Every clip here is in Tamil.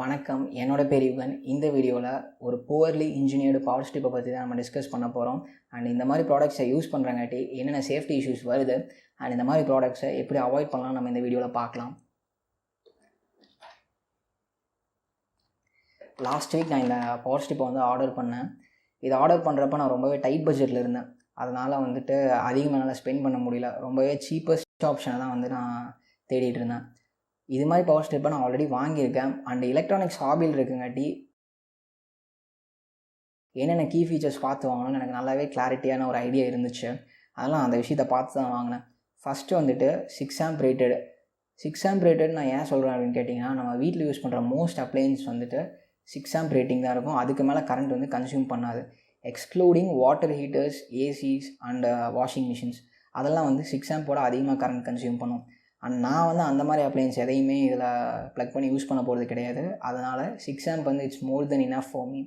வணக்கம். என்னோட பேர் யுகன் இந்த வீடியோவில் ஒரு புவர்லி இன்ஜினியர்டு பவர் ஸ்டிப்பை பற்றி தான் நம்ம டிஸ்கஸ் பண்ண போகிறோம் அண்ட் இந்த மாதிரி ப்ராடக்ட்ஸை யூஸ் பண்ணுறங்காட்டி என்னென்ன சேஃப்டி இஷ்யூஸ் வருது? அண்ட் இந்த மாதிரி ப்ராடக்ட்ஸை எப்படி அவாய்ட் பண்ணலாம்? நம்ம இந்த வீடியோவில் பார்க்கலாம். லாஸ்ட் வீக் நான் இந்த பவர் ஸ்டிப்பை வந்து ஆர்டர் பண்ணேன். இது ஆர்டர் பண்ணுறப்ப நான் ரொம்பவே டைட் பட்ஜெட்டில் இருந்தேன். அதனால் வந்துட்டு அதிகமாக என்னால் ஸ்பெண்ட் பண்ண முடியல. ரொம்பவே சீப்பஸ்ட் ஆப்ஷனை தான் வந்து நான் தேடிட்டு இருந்தேன். இது மாதிரி பவர் ஸ்டெப்பை நான் ஆல்ரெடி வாங்கியிருக்கேன். அண்ட் எலக்ட்ரானிக்ஸ் ஹாபியில் இருக்குங்காட்டி என்னென்ன கீ ஃபீச்சர்ஸ் பார்த்து வாங்கணும்னு எனக்கு நல்லாவே கிளாரிட்டியான ஒரு ஐடியா இருந்துச்சு. அதெல்லாம் அந்த விஷயத்தை பார்த்து தான் வாங்கினேன். ஃபஸ்ட்டு வந்துட்டு six amp rated six amp rated நான் ஏன் சொல்கிறேன் அப்படின்னு கேட்டிங்கன்னா நம்ம வீட்டில் யூஸ் பண்ணுற மோஸ்ட் அப்ளையன்ஸ் வந்துட்டு சிக்ஸ் ஆம்ப் ரேட்டிங் தான் இருக்கும். அதுக்கு மேலே கரண்ட் வந்து கன்சியூம் பண்ணாது. Excluding water heaters ACs and washing machines அதெல்லாம் வந்து சிக்ஸ் ஆம்போட அதிகமாக கரண்ட் கன்சியூம் பண்ணும். நான் வந்து அந்த மாதிரி அப்ளையன்ஸ் எதையுமே இதில் ப்ளக் பண்ணி யூஸ் பண்ண போகிறது கிடையாது. அதனால் சிக்ஸ் ஆம்ப் வந்து it's more than enough for me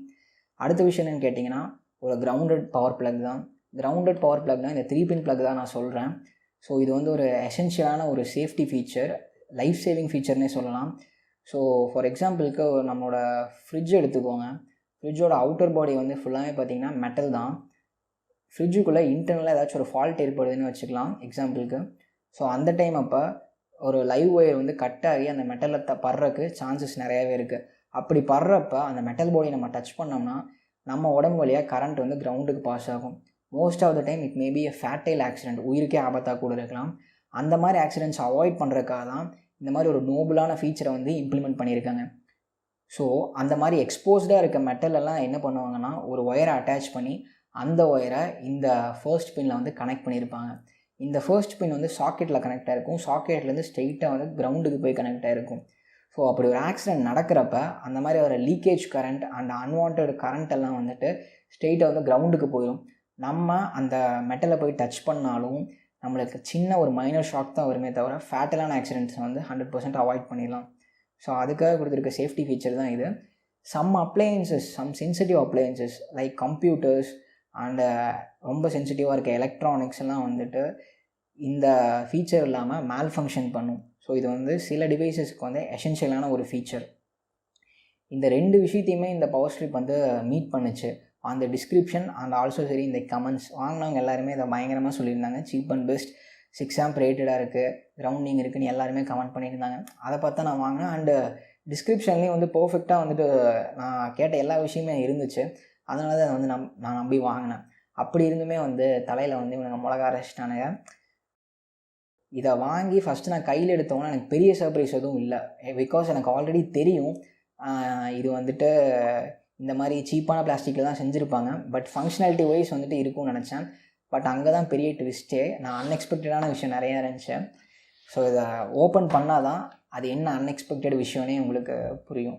அடுத்த விஷயம் என்னென்னு கேட்டிங்கன்னா ஒரு கிரவுண்டட் பவர் பிளக் தான். கிரவுண்டட் பவர் பிளக்னா இந்த த்ரீ பின் பிளக் தான் நான் சொல்கிறேன் ஸோ இது வந்து ஒரு எசென்ஷியலான ஒரு சேஃப்டி ஃபீச்சர் லைஃப் சேவிங் ஃபீச்சர்னே சொல்லலாம். ஸோ ஃபார் எக்ஸாம்பிளுக்கு நம்மளோட ஃப்ரிட்ஜ் எடுத்துக்கோங்க. ஃப்ரிட்ஜோட அவுட்டர் பாடி வந்து ஃபுல்லாகவே பார்த்தீங்கன்னா மெட்டல் தான். ஃப்ரிட்ஜுக்குள்ளே இன்டர்னலாக ஏதாச்சும் ஒரு ஃபால்ட் ஏற்படுதுன்னு வச்சுக்கலாம் எக்ஸாம்பிளுக்கு ஸோ அந்த டைம் அப்போ ஒரு லைவ் ஒயர் வந்து கட் ஆகி அந்த மெட்டலை த படுறக்கு சான்சஸ் நிறையாவே இருக்குது அப்படி படுறப்ப அந்த மெட்டல் பாடி நம்ம டச் பண்ணோம்னா நம்ம உடம்பு வழியாக கரண்ட் வந்து கிரவுண்டுக்கு பாஸ் ஆகும். Most of the time it maybe a fatal accident உயிருக்கே ஆபத்தாக கூட இருக்கலாம். அந்த மாதிரி ஆக்சிடென்ட்ஸ் அவாய்ட் பண்ணுறதுக்காக தான் இந்த மாதிரி ஒரு நோபலான ஃபீச்சரை வந்து இம்ப்ளிமெண்ட் பண்ணியிருக்காங்க. ஸோ அந்த மாதிரி எக்ஸ்போஸ்டாக இருக்க மெட்டலெல்லாம் என்ன பண்ணுவாங்கன்னா ஒரு ஒயரை அட்டாச் பண்ணி அந்த ஒயரை இந்த ஃபர்ஸ்ட் பின்னில் வந்து கனெக்ட் பண்ணியிருப்பாங்க. இந்த ஃபர்ஸ்ட் பின் வந்து சாக்கெட்டில் கனெக்ட் ஆகிருக்கும் சாக்கெட்லேருந்து ஸ்ட்ரெயிட்டாக வந்து கிரவுண்டுக்கு போய் கனெக்ட் ஆகிருக்கும் ஸோ அப்படி ஒரு ஆக்சிடென்ட் நடக்கிறப்ப அந்த மாதிரி வர leakage current and unwanted current எல்லாம் வந்துட்டு ஸ்ட்ரெயிட்டாக வந்து கிரவுண்டுக்கு போயிடும் நம்ம அந்த மெட்டலை போய் டச் பண்ணாலும் நம்மளுக்கு சின்ன ஒரு மைனர் ஷாக் தான் வருமே தவிர ஃபேட்டலான ஆக்சிடென்ட்ஸ் வந்து ஹண்ட்ரட் பர்சன்ட் அவாய்ட் பண்ணிடலாம். ஸோ அதுக்காக கொடுத்துருக்க சேஃப்டி ஃபீச்சர் தான் இது. Some appliances some sensitive appliances like computers and uh, ரொம்ப சென்சிட்டிவாக இருக்க எலக்ட்ரானிக்ஸ்லாம் வந்துட்டு இந்த ஃபீச்சர் இல்லாமல் மேல் ஃபங்க்ஷன் பண்ணும். ஸோ இது வந்து சில டிவைசஸ்க்கு வந்து எசென்ஷியலான ஒரு ஃபீச்சர் இந்த ரெண்டு விஷயத்தையுமே இந்த பவர் ஸ்ட்ரிப் வந்து மீட் பண்ணுச்சு. அந்த டிஸ்கிரிப்ஷன் அண்ட் ஆல்சோ சரி இந்த கமெண்ட்ஸ் வாங்கினவங்க எல்லாருமே இதை பயங்கரமாக சொல்லியிருந்தாங்க. Cheap and best six amp ரேட்டடாக இருக்குது கிரவுண்டிங் இருக்குன்னு எல்லாருமே கமெண்ட் பண்ணியிருந்தாங்க. அதை பார்த்தா நான் வாங்கினேன். அண்டு டிஸ்கிரிப்ஷன்லேயும் uh, வந்து பர்ஃபெக்டாக வந்துட்டு நான் கேட்ட எல்லா விஷயமே இருந்துச்சு. அதனால தான் வந்து நம் நான் நம்பி வாங்கினேன். அப்படி இருந்துமே வந்து தலையில் வந்து இவனுங்க மிளகா அரைச்சிட்டானுங்க இதை வாங்கி ஃபஸ்ட்டு நான் கையில் எடுத்தோன்னா எனக்கு பெரிய சர்ப்ரைஸ் எதுவும் இல்லை. பிகாஸ் எனக்கு ஆல்ரெடி தெரியும். இது வந்துட்டு இந்த மாதிரி சீப்பான பிளாஸ்டிக்கில் தான் செஞ்சுருப்பாங்க. பட் ஃபங்க்ஷனாலிட்டி வைஸ் வந்துட்டு இருக்கும்னு நினச்சேன். பட் அங்கே தான் பெரிய ட்விஸ்ட்டே நான் அன்எக்ஸ்பெக்டடான விஷயம் நிறையா இருந்துச்சு ஸோ இதை ஓப்பன் பண்ணால் தான் அது என்ன அன்எக்ஸ்பெக்டட் விஷயம்னே உங்களுக்கு புரியும்.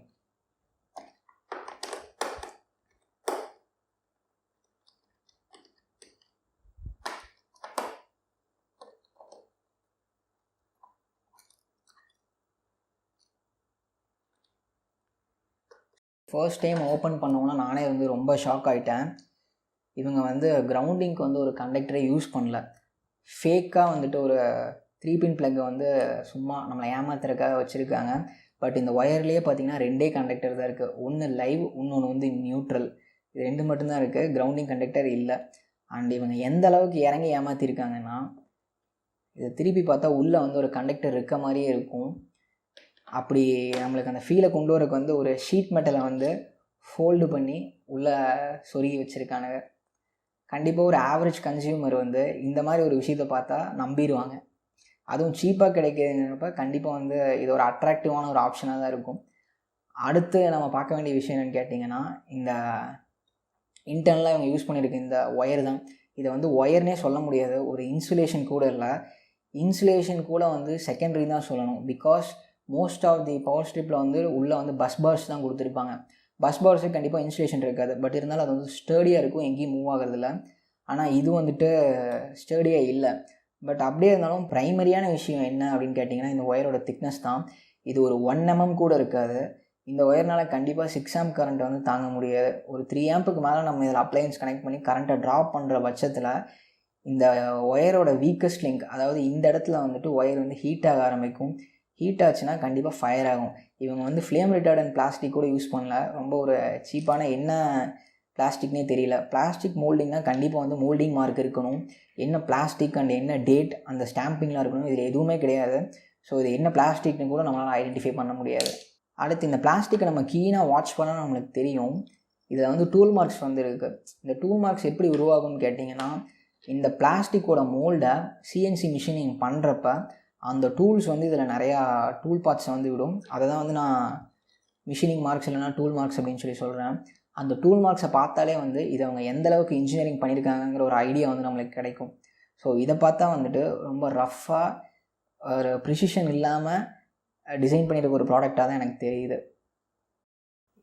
ஃபர்ஸ்ட் டைம் ஓப்பன் பண்ணோன்னா நானே வந்து ரொம்ப ஷாக் ஆகிட்டேன் இவங்க வந்து கிரவுண்டிங்க்கு வந்து ஒரு கண்டக்டரை யூஸ் பண்ணல. ஃபேக்காக வந்துட்டு ஒரு த்ரீ பின் ப்ளக்கை வந்து சும்மா நம்மளை ஏமாத்துறதுக்காக வச்சுருக்காங்க. பட் இந்த ஒயர்லேயே பார்த்தீங்கன்னா ரெண்டே கண்டக்டர் தான் இருக்குது ஒன்று லைவ் இன்னொன்று வந்து நியூட்ரல் இது ரெண்டு மட்டும்தான் இருக்குது கிரவுண்டிங் கண்டக்டர் இல்லை. அண்ட் இவங்க எந்த அளவுக்கு இறங்கி ஏமாற்றிருக்காங்கன்னா இதை திருப்பி பார்த்தா உள்ளே வந்து ஒரு கண்டக்டர் இருக்க மாதிரியே இருக்கும். அப்படி நம்மளுக்கு அந்த ஃபீலை கொண்டு வரக்கு வந்து ஒரு ஷீட் மெட்டலை வந்து ஃபோல்டு பண்ணி உள்ளே சொருகி வச்சுருக்கானுங்க. கண்டிப்பாக ஒரு ஆவரேஜ் கன்சியூமர் வந்து இந்த மாதிரி ஒரு விஷயத்தை பார்த்தா நம்பிடுவாங்க அதுவும் சீப்பாக கிடைக்கிறப்ப கண்டிப்பாக வந்து இது ஒரு அட்ராக்டிவான ஒரு ஆப்ஷனாக தான் இருக்கும். அடுத்து நம்ம பார்க்க வேண்டிய விஷயம் என்னென்னு கேட்டிங்கன்னா இந்த இன்டர்னலாக இவங்க யூஸ் பண்ணியிருக்க இந்த ஒயர் தான். இதை வந்து ஒயர்னே சொல்ல முடியாது. ஒரு இன்சுலேஷன் கூட இல்லை. இன்சுலேஷன் கூட வந்து செகண்டரி தான் சொல்லணும். Because most of the power ஸ்ட்ரிப்பில் வந்து உள்ளே வந்து பஸ் பார்ஸ் தான் கொடுத்துருப்பாங்க. பஸ் பார்ஸுக்கு கண்டிப்பாக இன்சுலேஷன் இருக்காது. பட் இருந்தாலும் அது வந்து ஸ்டேடியாக இருக்கும் எங்கேயும் மூவ் ஆகிறதில்ல. ஆனால் இது வந்துட்டு ஸ்டேடியாக இல்லை. பட் அப்படியே இருந்தாலும் ப்ரைமரியான விஷயம் என்ன அப்படின்னு கேட்டிங்கன்னா இந்த ஒயரோட திக்னஸ் தான். இது ஒரு ஒன் எம்எம் mm கூட இருக்காது. இந்த ஒயர்னால் கண்டிப்பாக சிக்ஸ் ஆம்ப் கரண்ட் வந்து தாங்க முடியாது. ஒரு த்ரீ ஆம்புக்கு மேலே நம்ம இதில் அப்ளையன்ஸ் கனெக்ட் பண்ணி கரண்ட்டை ட்ராப் பண்ணுற பட்சத்தில் இந்த ஒயரோட வீக்கஸ்ட் லிங்க் அதாவது இந்த இடத்துல வந்துட்டு ஒயர் வந்து ஹீட் ஆக ஆரம்பிக்கும். ஹீட் ஆச்சுன்னா கண்டிப்பாக ஃபயர் ஆகும். இவங்க வந்து ஃப்ளேம் ரிட்டார்டன் பிளாஸ்டிக் கூட யூஸ் பண்ணல. ரொம்ப ஒரு சீப்பான என்ன பிளாஸ்டிக்னே தெரியல. பிளாஸ்டிக் மோல்டிங்னா கண்டிப்பாக வந்து மோல்டிங் மார்க் இருக்கணும். என்ன பிளாஸ்டிக் அண்ட் என்ன டேட் அந்த ஸ்டாம்பிங்லாம் இருக்கணும். இதில் எதுவுமே கிடையாது. ஸோ இது என்ன பிளாஸ்டிக்னு கூட நம்மளால் ஐடென்டிஃபை பண்ண முடியாது. அடுத்து இந்த பிளாஸ்டிக்கை நம்ம கீனாக வாட்ச் பண்ணால் நம்மளுக்கு தெரியும். இதில் வந்து டூல் மார்க்ஸ் வந்து இருக்குது இந்த டூல் மார்க்ஸ் எப்படி உருவாகும்னு கேட்டிங்கன்னா இந்த பிளாஸ்டிக்கோட மோல்டை சிஎன்சி மிஷினிங் பண்ணுறப்ப அந்த டூல்ஸ் வந்து இதில் நிறையா டூல் பார்ட்ஸை வந்து விடும். அதை தான் வந்து நான் மிஷினிங் மார்க்ஸ் இல்லைனா டூல் மார்க்ஸ் அப்படின்னு சொல்லி சொல்கிறேன் அந்த டூல் மார்க்ஸை பார்த்தாலே வந்து இது அவங்க எந்த அளவுக்கு இன்ஜினியரிங் பண்ணியிருக்காங்கங்கிற ஒரு ஐடியா வந்து நம்மளுக்கு கிடைக்கும். ஸோ இதை பார்த்தா வந்துட்டு ரொம்ப ரஃப்பாக ஒரு ப்ரிசிஷன் இல்லாமல் டிசைன் பண்ணியிருக்க ஒரு ப்ராடக்டாக தான் எனக்கு தெரியுது.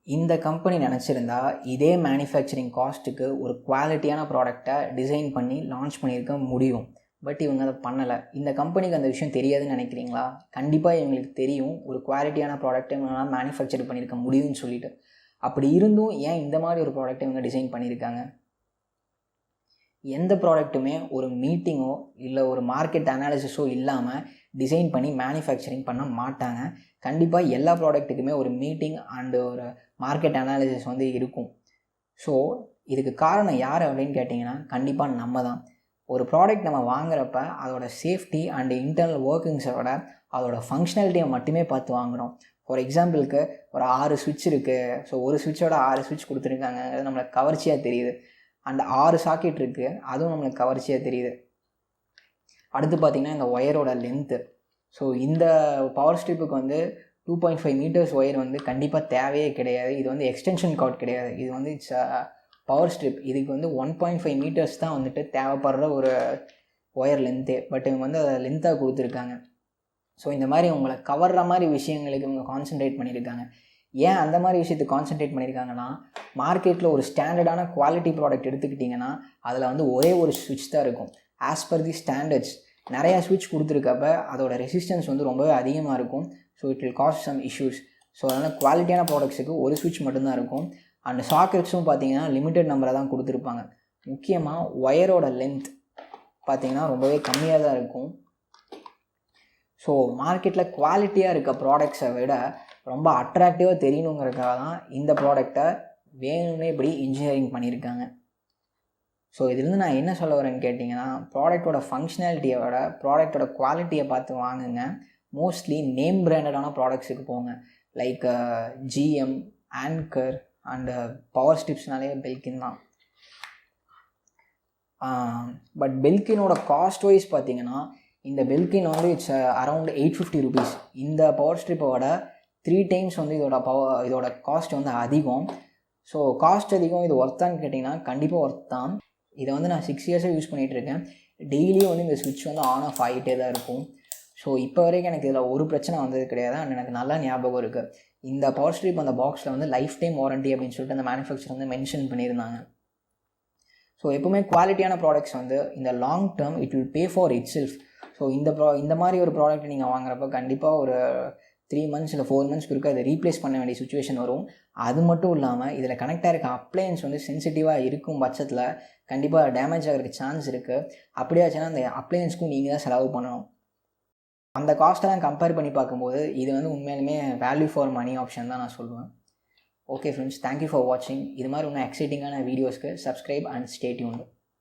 இந்த கம்பெனி நினச்சிருந்தா இதே மேனுஃபேக்சரிங் காஸ்ட்டுக்கு ஒரு குவாலிட்டியான ப்ராடக்டை டிசைன் பண்ணி லான்ச் பண்ணியிருக்க முடியும். பட் இவங்க அதை பண்ணலை. இந்த கம்பெனிக்கு அந்த விஷயம் தெரியாதுன்னு நினைக்கிறீங்களா? கண்டிப்பாக இவங்களுக்கு தெரியும். ஒரு குவாலிட்டியான ப்ராடக்ட்டை இவங்களால் மேனுஃபேக்சர் பண்ணியிருக்க முடியும்னு சொல்லிட்டு. அப்படி இருந்தும் ஏன் இந்த மாதிரி ஒரு ப்ராடக்ட்டை இவங்க டிசைன் பண்ணியிருக்காங்க? எந்த ப்ராடக்ட்டுமே ஒரு மீட்டிங்கோ இல்லை ஒரு மார்க்கெட் அனாலிசிஸோ இல்லாமல் டிசைன் பண்ணி மேனுஃபேக்சரிங் பண்ண மாட்டாங்க. கண்டிப்பாக எல்லா ப்ராடக்ட்டுக்குமே ஒரு மீட்டிங் அண்டு ஒரு மார்க்கெட் அனாலிசிஸ் வந்து இருக்கும். ஸோ இதுக்கு காரணம் யார் அப்படின்னு கேட்டிங்கன்னா கண்டிப்பாக நம்ம தான். ஒரு ப்ராடக்ட் நம்ம வாங்குறப்ப அதோட சேஃப்டி அண்ட் இன்டர்னல் ஒர்க்கிங்ஸை விட அதோட ஃபங்க்ஷனாலிட்டியை மட்டுமே பார்த்து வாங்குகிறோம் ஃபார் எக்ஸாம்பிளுக்கு ஒரு ஆறு சுவிட்ச் இருக்குது ஸோ ஒரு சுவிட்சோட ஆறு சுவிட்ச் கொடுத்துருக்காங்க அது நம்மளுக்கு கவர்ச்சியாக தெரியுது. அண்ட் ஆறு சாக்கெட் இருக்குது அதுவும் நம்மளுக்கு கவர்ச்சியாக தெரியுது. அடுத்து பார்த்திங்கன்னா இந்த ஒயரோட லென்த்து ஸோ இந்த பவர் ஸ்ட்ரிப்புக்கு வந்து two point five metres wire வந்து கண்டிப்பாக தேவையே கிடையாது. இது வந்து எக்ஸ்டென்ஷன் கார்ட் கிடையாது. இது வந்து இட்ஸ் பவர் ஸ்ட்ரிப் இதுக்கு வந்து ஒன் பாயிண்ட் ஃபைவ் மீட்டர்ஸ் தான் வந்துட்டு தேவைப்படுற ஒரு ஒயர் லென்த்தே பட் இவங்க வந்து அதை லென்த்தாக கொடுத்துருக்காங்க. ஸோ இந்த மாதிரி உங்களை கவர்ற மாதிரி விஷயங்களுக்கு இவங்க கான்சென்ட்ரேட் பண்ணியிருக்காங்க. ஏன் அந்த மாதிரி விஷயத்துக்கு கான்சென்ட்ரேட் பண்ணியிருக்காங்கன்னா மார்க்கெட்டில் ஒரு ஸ்டாண்டர்டான குவாலிட்டி ப்ராடக்ட் எடுத்துக்கிட்டிங்கன்னா அதில் வந்து ஒரே ஒரு சுவிட்ச் தான் இருக்கும். ஆஸ் பர் தி ஸ்டாண்டர்ட்ஸ் நிறையா ஸ்விட்ச் கொடுத்துருக்கப்ப அதோட ரெசிஸ்டன்ஸ் வந்து ரொம்பவே அதிகமாக இருக்கும். So it will cost some issues so அதனால் குவாலிட்டியான ப்ராடக்ட்ஸுக்கு ஒரு சுவிட்ச் மட்டும்தான் இருக்கும். அண்ட் சாக்கெட்ஸும் பார்த்தீங்கன்னா லிமிட்டட் நம்பரை தான் கொடுத்துருப்பாங்க. முக்கியமாக ஒயரோட லென்த் பார்த்தீங்கன்னா ரொம்பவே கம்மியாக தான் இருக்கும். ஸோ மார்க்கெட்டில் குவாலிட்டியாக இருக்க ப்ராடக்ட்ஸை விட ரொம்ப அட்ராக்டிவாக தெரியணுங்கிறதுக்காக தான் இந்த ப்ராடக்டை வேணும்னே இப்படி இன்ஜினியரிங் பண்ணியிருக்காங்க. ஸோ இதுலேருந்து நான் என்ன சொல்ல வரேன்னு கேட்டிங்கன்னா ப்ராடக்டோட ஃபங்க்ஷனாலிட்டியை விட ப்ராடக்டோட குவாலிட்டியை பார்த்து வாங்குங்க. மோஸ்ட்லி நேம் பிராண்டடான ப்ராடக்ட்ஸுக்கு போங்க. Like GM Anchor and power ஸ்டிப்ஸ்னாலே Belkin தான். பட் பெல்கினோட காஸ்ட் வைஸ் பார்த்தீங்கன்னா இந்த பெல்கின் வந்து it's around eight fifty rupees இந்த பவர் ஸ்ட்ரிப்போட த்ரீ டைம்ஸ் வந்து இதோட பவர் இதோட காஸ்ட் வந்து அதிகம். ஸோ காஸ்ட் அதிகம் இது ஒர்த்தான்னு கேட்டிங்கன்னா கண்டிப்பாக ஒர்த் தான். இதை வந்து நான் சிக்ஸ் இயர்ஸாக யூஸ் பண்ணிகிட்டு இருக்கேன் டெய்லியும் வந்து இந்த சுவிட்ச் வந்து ஆன் ஆஃப் ஆகிட்டே தான் இருக்கும். ஸோ இப்போ வரைக்கும் எனக்கு இதில் ஒரு பிரச்சனை வந்தது கிடையாது. அண்ட் எனக்கு நல்லா ஞாபகம் இருக்குது இந்த பவர் ஸ்ட்ரிப் அந்த பாக்ஸில் வந்து லைஃப் டைம் வாரண்டி அப்படின்னு சொல்லிட்டு அந்த மேனுஃபேக்சர் வந்து மென்ஷன் பண்ணியிருந்தாங்க. ஸோ எப்போவுமே குவாலிட்டியான ப்ராடக்ட்ஸ் வந்து இந்த long term it will pay for itself so இந்த ப்ரா இந்த மாதிரி ஒரு ப்ராடக்ட் நீங்கள் வாங்குறப்ப கண்டிப்பாக ஒரு த்ரீ மந்த்ஸ் இல்லை ஃபோர் மந்த்ஸ் இருக்க அதை ரீப்ளேஸ் பண்ண வேண்டிய சுச்சுவேஷன் வரும். அது மட்டும் இல்லாமல் இதில் கனெக்டாக இருக்க அப்ளையன்ஸ் வந்து சென்சிட்டிவாக இருக்கும் பட்சத்தில் கண்டிப்பாக டேமேஜ் ஆகிறதுக்கு சான்ஸ் இருக்குது அப்படியாச்சுன்னா அந்த அப்ளையன்ஸ்க்கும் நீங்கள் தான் செலவு பண்ணணும். அந்த காஸ்ட்டெல்லாம் கம்பேர் பண்ணி பார்க்கும்போது இது வந்து உண்மையிலுமே வேல்யூ ஃபார் மணி ஆப்ஷன் தான் நான் சொல்லுவேன். ஓகே ஃப்ரெண்ட்ஸ் தேங்க்யூ ஃபார் வாட்சிங் இது மாதிரி இன்னும் எக்ஸைட்டிங்கான வீடியோஸ்க்கு சப்ஸ்கிரைப் அண்ட் ஸ்டேட்யூன்